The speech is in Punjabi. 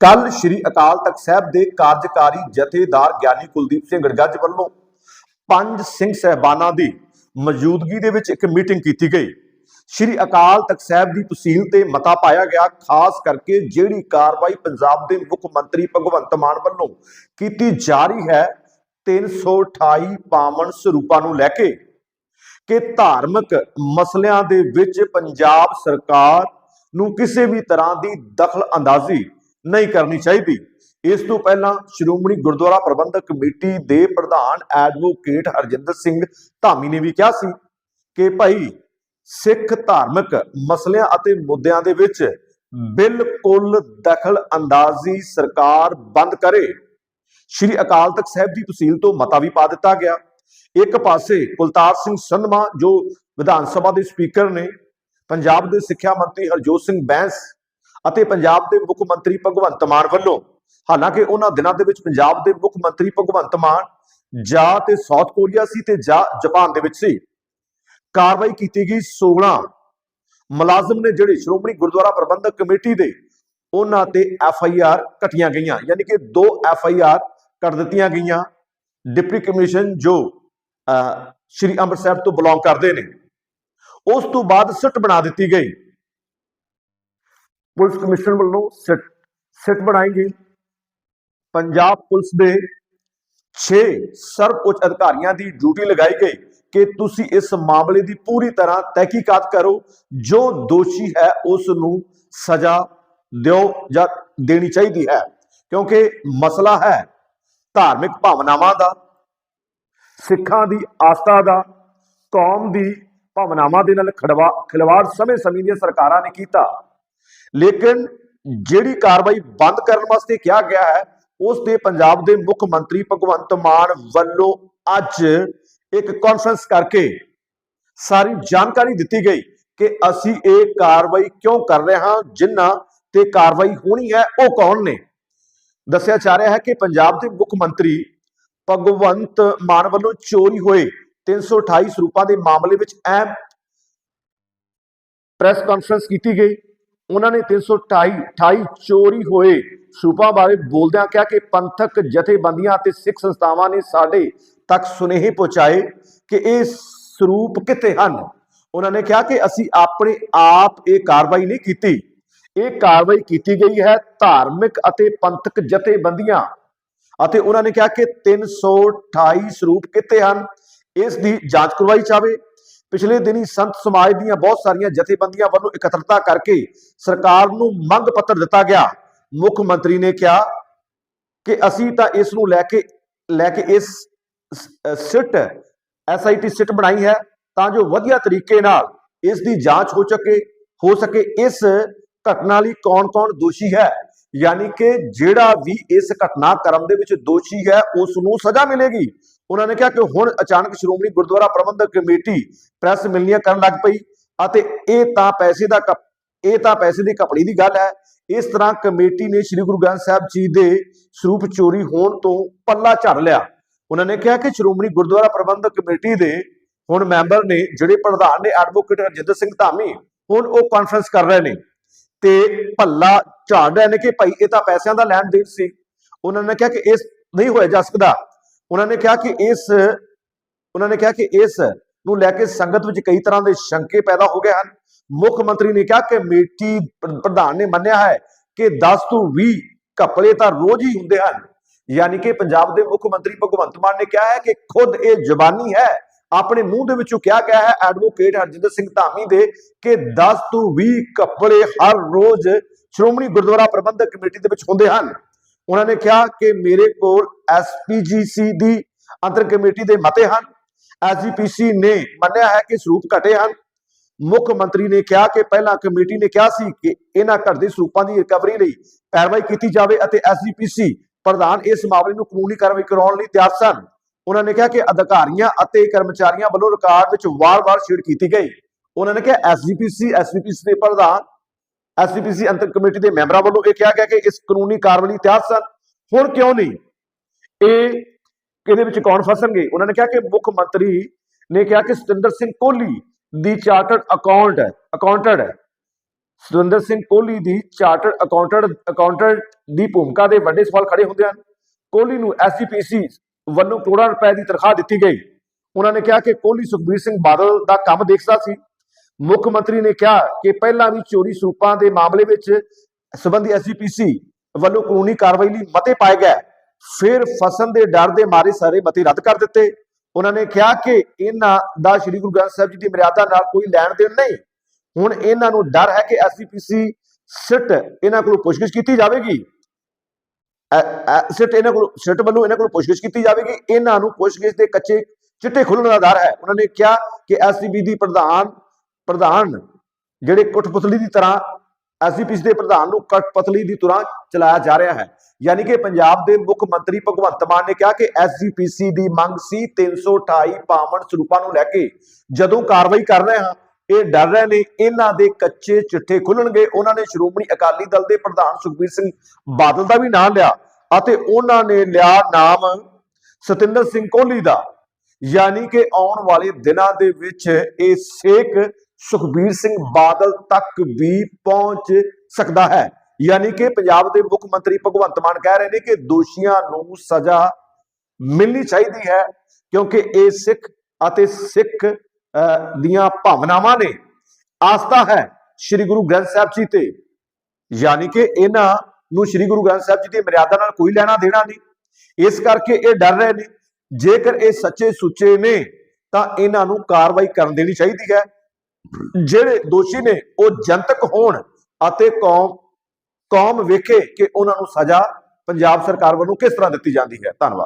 ਕੱਲ ਸ੍ਰੀ ਅਕਾਲ ਤਖਤ ਸਾਹਿਬ ਦੇ ਕਾਰਜਕਾਰੀ ਜਥੇਦਾਰ ਗਿਆਨੀ ਕੁਲਦੀਪ ਸਿੰਘ ਗੜਗੱਜ ਵੱਲੋਂ ਪੰਜ ਸਿੰਘ ਸਹਿਬਾਨਾਂ ਦੀ ਮੌਜੂਦਗੀ ਦੇ ਵਿੱਚ ਇੱਕ ਮੀਟਿੰਗ ਕੀਤੀ ਗਈ। ਸ੍ਰੀ ਅਕਾਲ ਤਖਤ ਸਾਹਿਬ ਦੀ ਤਸੀਲ ਤੇ ਮਤਾ ਪਾਇਆ ਗਿਆ, ਖਾਸ ਕਰਕੇ ਜਿਹੜੀ ਕਾਰਵਾਈ ਪੰਜਾਬ ਦੇ ਮੁੱਖ ਮੰਤਰੀ ਭਗਵੰਤ ਮਾਨ ਵੱਲੋਂ ਕੀਤੀ ਜਾ ਰਹੀ ਹੈ 328 ਪਾਵਨ ਸਰੂਪਾਂ ਨੂੰ ਲੈ ਕੇ ਕਿ ਧਾਰਮਿਕ ਮਸਲਿਆਂ ਦੇ ਵਿੱਚ ਪੰਜਾਬ ਸਰਕਾਰ ਨੂੰ ਕਿਸੇ ਵੀ ਤਰ੍ਹਾਂ ਦੀ ਦਖਲ ਅੰਦਾਜ਼ੀ ਨਹੀਂ ਕਰਨੀ ਚਾਹੀਦੀ। ਇਸ ਤੋਂ ਪਹਿਲਾਂ ਸ਼੍ਰੋਮਣੀ ਗੁਰਦੁਆਰਾ ਪ੍ਰਬੰਧਕ ਕਮੇਟੀ ਦੇ ਪ੍ਰਧਾਨ ਐਡਵੋਕੇਟ ਹਰਜਿੰਦਰ ਸਿੰਘ ਧਾਮੀ ਨੇ ਵੀ ਕਿਹਾ ਸੀ ਕਿ ਭਾਈ, ਸਿੱਖ ਧਾਰਮਿਕ ਮਸਲਿਆਂ ਅਤੇ ਮੁੱਦਿਆਂ ਦੇ ਵਿੱਚ ਬਿਲਕੁਲ ਦਖਲ ਅੰਦਾਜ਼ੀ ਸਰਕਾਰ ਬੰਦ ਕਰੇ। ਸ਼੍ਰੀ ਅਕਾਲ ਤਖਤ ਸਾਹਿਬ ਦੀ ਤਹਿਸੀਲ ਤੋਂ ਮਤਾ ਵੀ ਪਾ ਦਿੱਤਾ ਗਿਆ। ਇੱਕ ਪਾਸੇ ਕੁਲਤਾਰ ਸਿੰਘ ਸੰਧਮਾ, ਜੋ ਵਿਧਾਨ ਸਭਾ ਦੇ ਸਪੀਕਰ ਨੇ, ਪੰਜਾਬ ਦੇ ਸਿੱਖਿਆ ਮੰਤਰੀ ਹਰਜੋਤ ਸਿੰਘ ਬੈਂਸ ਅਤੇ ਪੰਜਾਬ ਦੇ ਮੁੱਖ ਮੰਤਰੀ ਭਗਵੰਤ ਮਾਨ ਵੱਲੋਂ ਹਾਲਾਂਕਿ ਉਹਨਾਂ ਦਿਨਾਂ ਦੇ ਵਿੱਚ ਪੰਜਾਬ ਦੇ ਮੁੱਖ ਮੰਤਰੀ ਭਗਵੰਤ ਮਾਨ ਜਾਂ ਤੇ ਸਾਊਥ ਕੋਰੀਆ ਸੀ ਤੇ ਜਾਂ ਜਾਪਾਨ ਦੇ ਵਿੱਚ ਸੀ। ਕਾਰਵਾਈ ਕੀਤੀ ਗਈ 16 ਮੁਲਾਜ਼ਮ ਨੇ ਜਿਹੜੇ ਸ਼੍ਰੋਮਣੀ ਗੁਰਦੁਆਰਾ ਪ੍ਰਬੰਧਕ ਕਮੇਟੀ ਦੇ ਉਹਨਾਂ ਤੇ ਐਫ ਆਈ ਆਰ ਕੱਟੀਆਂ ਗਈਆਂ ਯਾਨੀ ਕਿ ਦੋ ਐਫ ਆਈ ਆਰ ਕੱਟ ਦਿੱਤੀਆਂ ਗਈਆਂ। ਡਿਪਟੀ ਕਮਿਸ਼ਨ ਜੋ ਅਹ, ਸ਼੍ਰੀ ਅੰਮ੍ਰਿਤਸਰ ਤੋਂ ਬਿਲੋਂਗ ਕਰਦੇ ਨੇ। ਉਸ ਤੋਂ ਬਾਅਦ ਸਿੱਟ ਬਣਾ ਦਿੱਤੀ ਗਈ। ਪੁਲਿਸ ਕਮਿਸ਼ਨ ਵੱਲੋਂ ਸਿੱਟ ਸਿੱਟ ਬਣਾਈ ਗਈ। ਪੰਜਾਬ ਪੁਲਿਸ ਦੇ 6 ਸਰਵਉੱਚ ਅਧਿਕਾਰੀਆਂ ਦੀ ਡਿਊਟੀ ਲਗਾਈ ਗਈ ਕਿ ਤੁਸੀਂ ਇਸ ਮਾਮਲੇ ਦੀ ਪੂਰੀ ਤਰ੍ਹਾਂ ਤਹਿਕੀਕਾਤ ਕਰੋ। ਜੋ ਦੋਸ਼ੀ ਹੈ ਉਸ ਨੂੰ ਸਜ਼ਾ ਦਿਓ ਜਾਂ ਦੇਣੀ ਚਾਹੀਦੀ ਹੈ। ਕਿਉਂਕਿ ਮਸਲਾ ਹੈ ਧਾਰਮਿਕ ਭਾਵਨਾਵਾਂ ਦਾ, ਸਿੱਖਾਂ ਦੀ ਆਸਥਾ ਦਾ, ਕੌਮ ਦੀ ਭਾਵਨਾਵਾਂ ਦੇ ਨਾਲ ਖੜਵਾ ਖਿਲਵਾੜ ਸਮੇਂ-ਸਮੇਂ ਦੀਆਂ ਸਰਕਾਰਾਂ ਨੇ ਕੀਤਾ। ਲੇਕਿਨ ਜਿਹੜੀ ਕਾਰਵਾਈ ਬੰਦ ਕਰਨ ਵਾਸਤੇ ਕਿਹਾ ਗਿਆ ਹੈ, ਉਸ ਦੇ ਪੰਜਾਬ ਦੇ ਮੁੱਖ ਮੰਤਰੀ ਭਗਵੰਤ ਮਾਨ ਵੱਲੋਂ ਅੱਜ ਇੱਕ ਕਾਨਫਰੰਸ ਕਰਕੇ ਸਾਰੀ ਜਾਣਕਾਰੀ ਦਿੱਤੀ ਗਈ ਕਿ ਅਸੀਂ ਇਹ ਕਾਰਵਾਈ ਕਿਉਂ ਕਰ ਰਹੇ ਹਾਂ, ਜਿਨ੍ਹਾਂ ਤੇ ਕਾਰਵਾਈ ਹੋਣੀ ਹੈ, ਉਹ ਕੌਣ ਨੇ? ਦੱਸਿਆ ਜਾ ਰਿਹਾ ਹੈ ਕਿ ਪੰਜਾਬ ਦੇ ਮੁੱਖ ਮੰਤਰੀ ਭਗਵੰਤ ਮਾਨ ਵੱਲੋਂ ਚੋਰੀ ਹੋਏ 328 ਸਰੂਪਾਂ ਦੇ ਮਾਮਲੇ ਵਿੱਚ ਅਹਿਮ ਪ੍ਰੈਸ ਕਾਨਫਰੰਸ ਕੀਤੀ ਗਈ। ਉਹਨਾਂ ਨੇ 328 28 ਚੋਰੀ ਹੋਏ। ਸਰੂਪਾਂ ਬਾਰੇ ਬੋਲਦਿਆਂ ਕਿਹਾ ਕਿ ਪੰਥਕ ਜਥੇਬੰਦੀਆਂ ਅਤੇ ਸਿੱਖ ਸੰਸਥਾਵਾਂ ਨੇ ਸਾਡੇ ਤੱਕ ਸੁਨੇਹੇ ਪਹੁੰਚਾਏ ਕਿ ਇਹ ਸਰੂਪ ਕਿੱਥੇ ਹਨ। ਉਹਨਾਂ ਨੇ ਕਿਹਾ ਕਿ ਅਸੀਂ ਆਪਣੇ ਆਪ ਇਹ ਕਾਰਵਾਈ ਨਹੀਂ ਕੀਤੀ। ਇਹ ਕਾਰਵਾਈ ਕੀਤੀ ਗਈ ਹੈ ਧਾਰਮਿਕ ਅਤੇ ਪੰਥਕ ਜਥੇਬੰਦੀਆਂ। ਅਤੇ ਉਹਨਾਂ ਨੇ ਕਿਹਾ ਕਿ 328 ਸਰੂਪ ਕਿੱਥੇ ਹਨ, ਇਸ ਦੀ ਜਾਂਚ ਕਰਵਾਈ ਜਾਵੇ। ਪਿਛਲੇ ਦਿਨੀ ਸੰਤ ਸਮਾਜ ਦੀਆਂ ਬਹੁਤ ਸਾਰੀਆਂ ਜਥੇਬੰਦੀਆਂ ਵੱਲੋਂ ਇਕੱਤਰਤਾ ਕਰਕੇ ਸਰਕਾਰ ਨੂੰ ਮੰਗ ਪੱਤਰ ਦਿੱਤਾ ਗਿਆ। ਮੁੱਖ ਮੰਤਰੀ ਨੇ ਕਿਹਾ ਕਿ ਅਸੀਂ ਤਾਂ ਇਸ ਨੂੰ ਲੈ ਕੇ ਲੈ ਕੇ ਇਸ ਸਿੱਟ ਐਸਆਈਟੀ ਸਿੱਟ ਬਣਾਈ ਹੈ ਤਾਂ ਜੋ ਵਧੀਆ ਤਰੀਕੇ ਨਾਲ ਇਸ ਦੀ ਜਾਂਚ ਹੋ ਸਕੇ ਹੋ ਸਕੇ। ਇਸ ਘਟਨਾ ਲਈ ਕੌਣ-ਕੌਣ ਦੋਸ਼ੀ ਹੈ? ਯਾਨੀ ਕਿ ਜਿਹੜਾ ਵੀ ਇਸ ਘਟਨਾ ਘਟਨਾਕ੍ਰਮ ਦੇ ਵਿੱਚ ਦੋਸ਼ੀ ਹੈ, ਉਸ ਨੂੰ ਸਜ਼ਾ ਮਿਲੇਗੀ। ਉਹਨਾਂ ਨੇ ਕਿਹਾ ਕਿ ਹੁਣ ਅਚਾਨਕ ਸ਼੍ਰੋਮਣੀ ਗੁਰਦੁਆਰਾ ਪ੍ਰਬੰਧਕ ਕਮੇਟੀ ਪ੍ਰੈਸ ਮਿਲਣੀਆਂ ਕਰਨ ਲੱਗ ਪਈ ਅਤੇ ਇਹ ਤਾਂ ਪੈਸੇ ਦਾ ਇਹ ਤਾਂ ਪੈਸੇ ਦੀ ਕਪੜੀ ਦੀ ਗੱਲ ਹੈ। ਇਸ ਤਰ੍ਹਾਂ ਕਮੇਟੀ ਨੇ ਸ੍ਰੀ ਗੁਰੂ ਗ੍ਰੰਥ ਸਾਹਿਬ ਜੀ ਦੇ ਸਰੂਪ ਚੋਰੀ ਹੋਣ ਤੋਂ ਪੱਲਾ ਝੜ ਲਿਆ। ਉਹਨਾਂ ਨੇ ਕਿਹਾ ਕਿ ਸ਼੍ਰੋਮਣੀ ਗੁਰਦੁਆਰਾ ਪ੍ਰਬੰਧਕ ਕਮੇਟੀ ਦੇ ਹੁਣ ਮੈਂਬਰ ਨੇ ਜਿਹੜੇ ਪ੍ਰਧਾਨ ਨੇ ਐਡਵੋਕੇਟ ਰਜਿੰਦਰ ਸਿੰਘ ਧਾਮੀ, ਹੁਣ ਉਹ ਕਾਨਫਰੰਸ ਕਰ ਰਹੇ ਨੇ ਤੇ ਭੱਲਾ ਝਾੜ ਰਹੇ ਨੇ ਕਿ ਭਾਈ ਇਹ ਤਾਂ ਪੈਸਿਆਂ ਦਾ ਲੈਣ ਦੇਣ ਸੀ। ਉਹਨਾਂ ਨੇ ਕਿਹਾ ਕਿ ਇਸ ਨਹੀਂ ਹੋਇਆ ਜਾ ਸਕਦਾ। ਉਹਨਾਂ ਨੇ ਕਿਹਾ ਕਿ ਇਸ, ਉਹਨਾਂ ਨੇ ਕਿਹਾ ਕਿ ਇਸ ਨੂੰ ਲੈ ਕੇ ਸੰਗਤ ਵਿੱਚ ਕਈ ਤਰ੍ਹਾਂ ਦੇ ਸ਼ੰਕੇ ਪੈਦਾ ਹੋ ਗਏ ਹਨ। ਮੁੱਖ ਮੰਤਰੀ ਨੇ ਕਿਹਾ ਕਿ ਕਮੇਟੀ ਪ੍ਰਧਾਨ ਨੇ ਮੰਨਿਆ ਹੈ ਕਿ 10 ਤੋਂ 20 ਘਪਲੇ ਤਾਂ ਰੋਜ਼ ਹੀ ਹੁੰਦੇ ਹਨ। ਯਾਨੀ ਕਿ ਪੰਜਾਬ ਦੇ ਮੁੱਖ ਮੰਤਰੀ ਭਗਵੰਤ ਮਾਨ ਨੇ ਕਿਹਾ ਹੈ ਕਿ ਖੁਦ ਇਹ ਜ਼ਬਾਨੀ ਹੈ। ਆਪਣੇ ਮੂੰਹ ਦੇ ਵਿੱਚੋਂ ਕਿਹਾ ਗਿਆ ਹੈ ਐਡਵੋਕੇਟ ਹਰਜਿੰਦਰ ਸਿੰਘ ਧਾਮੀ ਦੇ ਕਿ 10 ਤੋਂ 20 ਘਪਲੇ ਹਰ ਰੋਜ਼ ਸ਼੍ਰੋਮਣੀ ਗੁਰਦੁਆਰਾ ਪ੍ਰਬੰਧਕ ਕਮੇਟੀ ਦੇ ਵਿੱਚ ਹੁੰਦੇ ਹਨ। ਉਹਨਾਂ ਨੇ ਕਿਹਾ ਕਿ ਮੇਰੇ ਕੋਲ ਐਸਪੀਜੀਸੀ ਦੀ ਅੰਤਰ ਕਮੇਟੀ ਦੇ ਮਤੇ ਹਨ। ਐਸਜੀਪੀਸੀ ਨੇ ਮੰਨਿਆ ਹੈ ਕਿ ਸਰੂਪ ਘਟੇ ਹਨ। ਮੁੱਖ ਮੰਤਰੀ ਨੇ ਕਿਹਾ ਕਿ ਪਹਿਲਾਂ ਕਮੇਟੀ ਨੇ ਕਿਹਾ ਸੀ ਕਿ ਇਹਨਾਂ ਘਟਦੇ ਸਰੂਪਾਂ ਦੀ ਰਿਕਵਰੀ ਲਈ ਪੈਰਵਾਈ ਕੀਤੀ ਜਾਵੇ ਅਤੇ ਐਸਜੀਪੀਸੀ ਪ੍ਰਧਾਨ ਇਸ ਮਾਮਲੇ ਨੂੰ ਕਾਨੂੰਨੀ ਕਾਰਵਾਈ ਕਰਾਉਣ ਲਈ ਤਿਆਰ ਸਨ। ਉਹਨਾਂ ਨੇ ਕਿਹਾ ਕਿ ਅਧਿਕਾਰੀਆਂ ਅਤੇ ਕਰਮਚਾਰੀਆਂ ਵੱਲੋਂ ਰਿਕਾਰਡ ਵਿੱਚ ਵਾਰ-ਵਾਰ ਛੇੜ ਕੀਤੀ ਗਈ। ਉਹਨਾਂ ਨੇ ਕਿਹਾ ਐਸਜੀਪੀਸੀ ਐਸਜੀਪੀਸੀ ਦੇ ਪ੍ਰਧਾਨ ਐਸਜੀਪੀਸੀ ਅੰਤਰ ਕਮੇਟੀ ਦੇ ਮੈਂਬਰਾਂ ਵੱਲੋਂ ਇਹ ਕਿਹਾ ਗਿਆ ਕਿ ਇਸ ਕਾਨੂੰਨੀ ਕਾਰਵਾਈ ਲਈ ਤਿਆਰ ਸਨ। ਹੁਣ ਕਿਉਂ ਨਹੀਂ? ਇਹ ਕਿਹਦੇ ਵਿੱਚ ਕੌਣ ਫਸਣਗੇ? ਉਹਨਾਂ ਨੇ ਕਿਹਾ ਕਿ ਮੁੱਖ ਮੰਤਰੀ ਨੇ ਕਿਹਾ ਕਿ ਸਤਿੰਦਰ ਸਿੰਘ ਕੋਹਲੀ ਦੀ chartered account accountant Surinder Singh Kohli ਦੀ ਚਾਰਟਰਡ ਅਕਾਊਂਟੈਂਟ ਅਕਾਊਂਟੈਂਟ ਦੀ ਭੂਮਿਕਾ ਦੇ ਵੱਡੇ ਸਵਾਲ ਖੜੇ ਹੁੰਦੇ ਹਨ। ਕੋਹਲੀ ਨੂੰ ਐਸਜੀਪੀਸੀ ਵੱਲੋਂ ਕਰੋੜਾਂ ਰੁਪਏ ਦੀ ਤਨਖਾਹ ਦਿੱਤੀ ਗਈ। ਉਹਨਾਂ ਨੇ ਕਿਹਾ ਕਿ ਕੋਹਲੀ ਸੁਖਬੀਰ ਸਿੰਘ ਬਾਦਲ ਦਾ ਕੰਮ ਦੇਖਦਾ ਸੀ। ਮੁੱਖ ਮੰਤਰੀ ਨੇ ਕਿਹਾ ਕਿ ਪਹਿਲਾਂ ਵੀ ਚੋਰੀ ਸਰੂਪਾਂ ਦੇ ਮਾਮਲੇ ਵਿੱਚ ਸਬੰਧੀ ਐਸਜੀਪੀਸੀ ਵੱਲੋਂ ਕਾਨੂੰਨੀ ਕਾਰਵਾਈ ਲਈ ਮਤੇ ਪਾਏ ਗਏ। ਫਿਰ ਫਸਣ ਦੇ ਡਰ ਦੇ ਮਾਰੇ ਸਾਰੇ ਮਤੇ ਰੱਦ ਕਰ ਦਿੱਤੇ। ਉਹਨਾਂ ਨੇ ਕਿਹਾ ਕਿ ਇਹਨਾਂ ਦਾ ਸ੍ਰੀ ਗੁਰੂ ਗ੍ਰੰਥ ਸਾਹਿਬ ਜੀ ਦੀ ਮਰਿਆਦਾ ਨਾਲ ਕੋਈ ਲੈਣ ਦੇਣ ਨਹੀਂ। ਹੁਣ ਇਹਨਾਂ ਨੂੰ ਡਰ ਹੈ ਕਿ ਐਸਜੀਪੀਸੀ ਸਿੱਟ ਇਹਨਾਂ ਕੋਲੋਂ ਪੁੱਛਗਿੱਛ ਕੀਤੀ ਜਾਵੇਗੀ। ਸਿੱਟ ਇਹਨਾਂ ਕੋਲ, ਸਿੱਟ ਵੱਲੋਂ ਇਹਨਾਂ ਕੋਲ ਪੁੱਛਗਿੱਛ ਕੀਤੀ ਜਾਵੇਗੀ। ਇਹਨਾਂ ਨੂੰ ਪੁੱਛਗਿੱਛ ਦੇ ਕੱਚੇ ਚਿੱਟੇ ਖੁੱਲਣ ਦਾ ਡਰ ਹੈ। ਉਹਨਾਂ ਨੇ ਕਿਹਾ ਕਿ ਐਸਸੀਬੀ ਦੀ ਪ੍ਰਧਾਨ ਪ੍ਰਧਾਨ ਜਿਹੜੇ ਕੁੱਟਪੁਤਲੀ ਦੀ ਤਰ੍ਹਾਂ ਐਸਜੀਪੀਸੀ ਦੇ ਪ੍ਰਧਾਨ ਨੂੰ ਕਟਪਤਲੀ ਦੀ ਤਰ੍ਹਾਂ ਚਲਾਇਆ ਜਾ ਰਿਹਾ ਹੈ। ਯਾਨੀ ਕਿ ਪੰਜਾਬ ਦੇ ਮੁੱਖ ਮੰਤਰੀ ਭਗਵੰਤ ਮਾਨ ਨੇ ਕਿਹਾ ਕਿ ਐਸਜੀਪੀਸੀ ਦੀ ਮੰਗ ਸੀ 328 ਪਾਵਨ ਸਰੂਪਾਂ ਨੂੰ ਲੈ ਕੇ। ਜਦੋਂ ਕਾਰਵਾਈ ਕਰ ਰਹੇ ਹਾਂ, ਇਹ ਡਰ ਰਹੇ ਨੇ, ਇਹਨਾਂ ਦੇ ਕੱਚੇ ਚਿੱਠੇ ਖੁੱਲਣਗੇ। ਉਹਨਾਂ ਨੇ ਸ਼੍ਰੋਮਣੀ ਅਕਾਲੀ ਦਲ ਦੇ ਪ੍ਰਧਾਨ ਸੁਖਬੀਰ ਸਿੰਘ ਬਾਦਲ ਦਾ ਵੀ ਨਾਮ ਲਿਆ ਅਤੇ ਉਹਨਾਂ ਨੇ ਲਿਆ ਨਾਮ ਸਤਿੰਦਰ ਸਿੰਘ ਕੋਹਲੀ ਦਾ। ਯਾਨੀ ਕਿ ਆਉਣ ਵਾਲੇ ਦਿਨਾਂ ਦੇ ਵਿੱਚ ਇਹ ਸੇਕ ਸੁਖਬੀਰ ਸਿੰਘ ਬਾਦਲ ਤੱਕ ਵੀ ਪਹੁੰਚ ਸਕਦਾ ਹੈ। ਯਾਨੀ ਕਿ ਪੰਜਾਬ ਦੇ ਮੁੱਖ ਮੰਤਰੀ ਭਗਵੰਤ ਮਾਨ ਕਹਿ ਰਹੇ ਨੇ ਕਿ ਦੋਸ਼ੀਆਂ ਨੂੰ ਸਜ਼ਾ ਮਿਲਣੀ ਚਾਹੀਦੀ ਹੈ ਕਿਉਂਕਿ ਇਹ ਸਿੱਖ ਅਤੇ ਸਿੱਖ ਅਹ, ਦੀਆਂ ਭਾਵਨਾਵਾਂ ਨੇ। ਆਸਥਾ ਹੈ ਸ੍ਰੀ ਗੁਰੂ ਗ੍ਰੰਥ ਸਾਹਿਬ ਜੀ ਤੇ। ਯਾਨੀ ਕਿ ਇਹਨਾਂ ਨੂੰ ਸ੍ਰੀ ਗੁਰੂ ਗ੍ਰੰਥ ਸਾਹਿਬ ਜੀ ਦੀ ਮਰਿਆਦਾ ਨਾਲ ਕੋਈ ਲੈਣਾ ਦੇਣਾ ਨਹੀਂ। ਇਸ ਕਰਕੇ ਇਹ ਡਰ ਰਹੇ ਨੇ। ਜੇਕਰ ਇਹ ਸੱਚੇ ਸੁੱਚੇ ਨੇ ਤਾਂ ਇਹਨਾਂ ਨੂੰ ਕਾਰਵਾਈ ਕਰਨ ਦੇਣੀ ਚਾਹੀਦੀ ਹੈ। ਜਿਹੜੇ ਦੋਸ਼ੀ ਨੇ ਉਹ ਜਨਤਕ ਹੋਣ ਅਤੇ ਕੌਮ ਕੌਮ ਵੇਖੇ ਕਿ ਉਹਨਾਂ ਨੂੰ ਸਜ਼ਾ ਪੰਜਾਬ ਸਰਕਾਰ ਵੱਲੋਂ ਕਿਸ ਤਰ੍ਹਾਂ ਦਿੱਤੀ ਜਾਂਦੀ ਹੈ। ਧੰਨਵਾਦ।